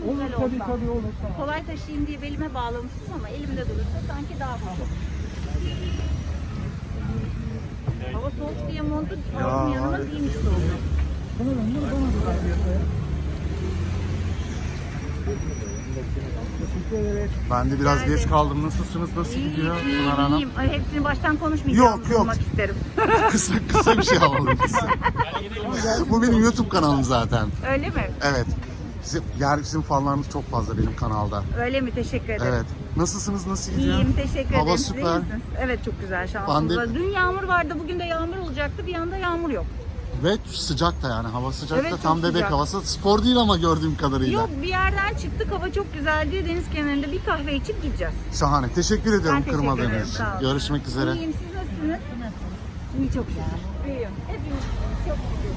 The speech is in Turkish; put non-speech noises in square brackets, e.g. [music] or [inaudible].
şöyle tabii olsam. tabii olur. Tamam. Kolay taşıyayım diye belime bağlamıştım ama elimde durursa sanki daha hafif. Hava soğuk diye montu aldım yanıma giymiş. Bunu ben bunu bana da. Ben de biraz Geldi. geç kaldım. Nasılsınız? Nasıl İyiyim, gidiyor iyiyim, Pınar Hanım? iyiyim. Ay, hepsini baştan konuşmayacağım. Yok, yok. isterim. [laughs] kısa kısa bir şey alalım. [laughs] Bu benim YouTube kanalım zaten. Öyle mi? Evet. Sizin, yani sizin fanlarınız çok fazla benim kanalda. Öyle mi? Teşekkür ederim. Evet. Nasılsınız? Nasıl gidiyor? İyiyim, teşekkür Hava ederim. Siz iyi süper. misiniz? Evet, çok güzel şansımız Pandemi- var. Dün yağmur vardı, bugün de yağmur olacaktı. Bir anda yağmur yok. Ve sıcak da yani hava sıcak Evet, da çok tam bebek sıcak. havası. Spor değil ama gördüğüm kadarıyla. Yok, bir yerden çıktık, hava çok güzeldi. Deniz kenarında bir kahve içip gideceğiz. Şahane. Teşekkür ediyorum teşekkür kırmadığınız ederim, için. sağ olun. Görüşmek üzere. İyiyim, siz nasılsınız? İyi, çok güzel. İyiyim. Hepimiz çok mutluyum.